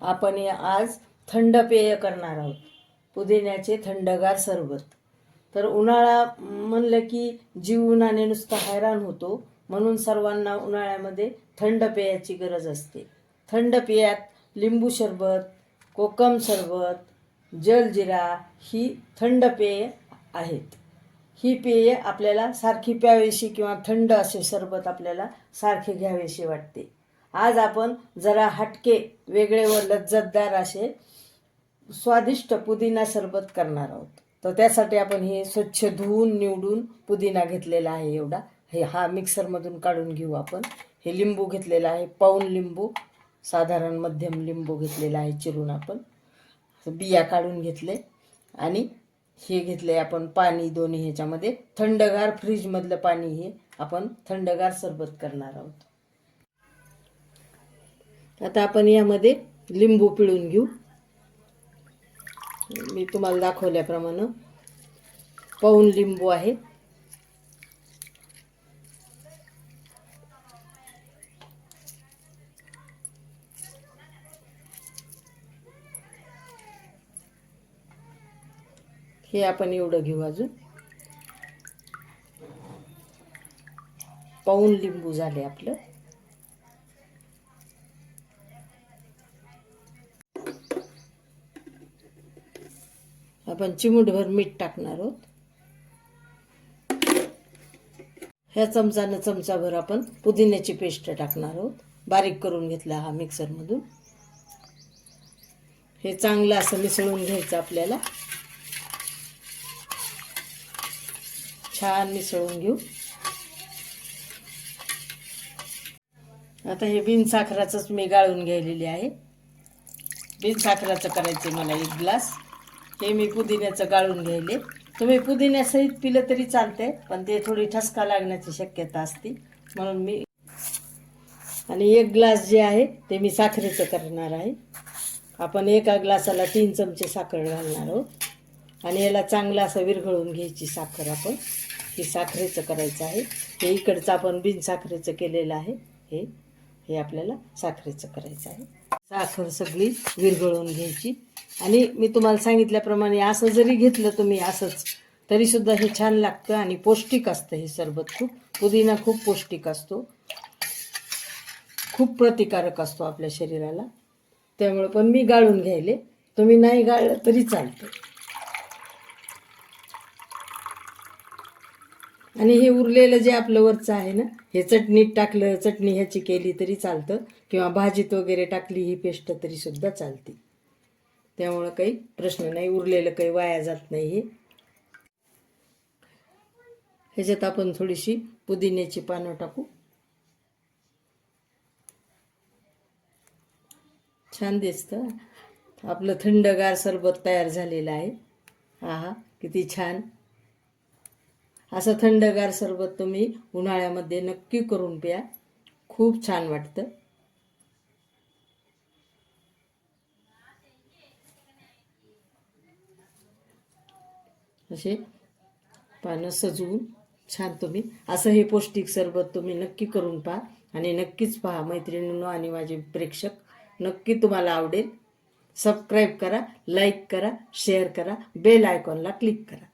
आपण हे आज थंड पेय करणार आहोत. पुदिन्याचे थंडगार सरबत. तर उन्हाळा म्हणलं की जीव उन्हाने नुसता हैराण होतो म्हणून सर्वांना उन्हाळ्यामध्ये थंड पेयाची गरज असते. थंड पेयात लिंबू सरबत कोकम सरबत जलजिरा ही थंड पेय आहेत. ही पेय आपल्याला सारखी प्यावेशी किंवा थंड असे सरबत आपल्याला सारखे घ्यावेशी वाटते. आज आपण जरा हटके वेगळे व लज्जतदार असे स्वादिष्ट पुदिना सरबत करणार आहोत. तर त्यासाठी आपण हे स्वच्छ धुवून निवडून पुदिना घेतलेला आहे एवढा. हे हा मिक्सरमधून काढून घेऊ आपण. हे लिंबू घेतलेला आहे पाऊन लिंबू. साधारण मध्यम लिंबू घेतलेला आहे चिरून आपण. बिया काढून घेतले. आणि हे घेतले आपण पाणी दोन्ही ह्याच्यामध्ये. थंडगार फ्रीजमधलं पाणी हे आपण थंडगार सरबत करणार आहोत. आता आपण यामध्ये लिंबू पिळून घेऊ. मी तुम्हाला दाखवल्याप्रमाणे पाऊन लिंबू आहे. हे आपण एवढं घेऊ अजून. पाऊन लिंबू झाले आपलं. आपण चिमूटभर मीठ टाकणार आहोत. ह्या चमचानं चमचाभर आपण पुदिन्याची पेस्ट टाकणार आहोत. बारीक करून घेतला हा मिक्सरमधून हे चांगलं असं मिसळून घ्यायचं आपल्याला. छान मिसळून घेऊ. आता हे बिनसाखराचंच मी गाळून घ्यायलेली आहे. बिनसाखराचं करायचं मला एक ग्लास. हे मी पुदिन्याचं गाळून घ्यायले तुम्ही पुदिन्यासहित पिलं तरी चालते पण ते थोडी ठसका लागण्याची शक्यता असते. म्हणून मी आणि एक ग्लास जे आहे ते मी साखरेचं करणार आहे. आपण एका ग्लासाला तीन चमचे साखर घालणार आहोत. आणि याला चांगलं असं विरघळून घ्यायची साखर आपण. ही साखरेचं करायचं आहे. हे इकडचं आपण बिन साखरेचं केलेलं आहे. हे हे आपल्याला साखरेचं करायचं आहे. साखर सगळी विरघळून घ्यायची. आणि मी तुम्हाला सांगितल्याप्रमाणे असं जरी घेतलं तुम्ही असंच तरीसुद्धा हे छान लागतं आणि पौष्टिक असतं हे सरबत खूप. पुदिना खूप पौष्टिक असतो. खूप प्रतिकारक असतो आपल्या शरीराला. त्यामुळे पण मी गाळून घ्यायले. तुम्ही नाही गाळलं तरी चालतं. आणि हे उरलेलं जे आपलं वरचं आहे ना हे चटणीत टाकलं चटणी ह्याची केली तरी चालतं. किंवा भाजीत वगैरे टाकली ही पेस्ट तरी सुद्धा चालते. त्यामुळं काही प्रश्न नाही उरलेलं काही वाया जात नाही हे. ह्याच्यात आपण थोडीशी पुदिन्याची पानं टाकू. छान दिसतं. आपलं थंडगार सरबत तयार झालेलं आहे. आहा किती छान. असं थंडगार सरबत तुम्ही उन्हाळ्यामध्ये नक्की करून प्या. खूप छान वाटतं. असे पानं सजवून छान तुम्ही असं हे पौष्टिक सरबत तुम्ही नक्की करून पहा आणि नक्कीच पहा मैत्रिणींनो आणि माझे प्रेक्षक नक्की तुम्हाला आवडेल. सबस्क्राईब करा लाईक करा शेअर करा बेल आयकॉनला क्लिक करा.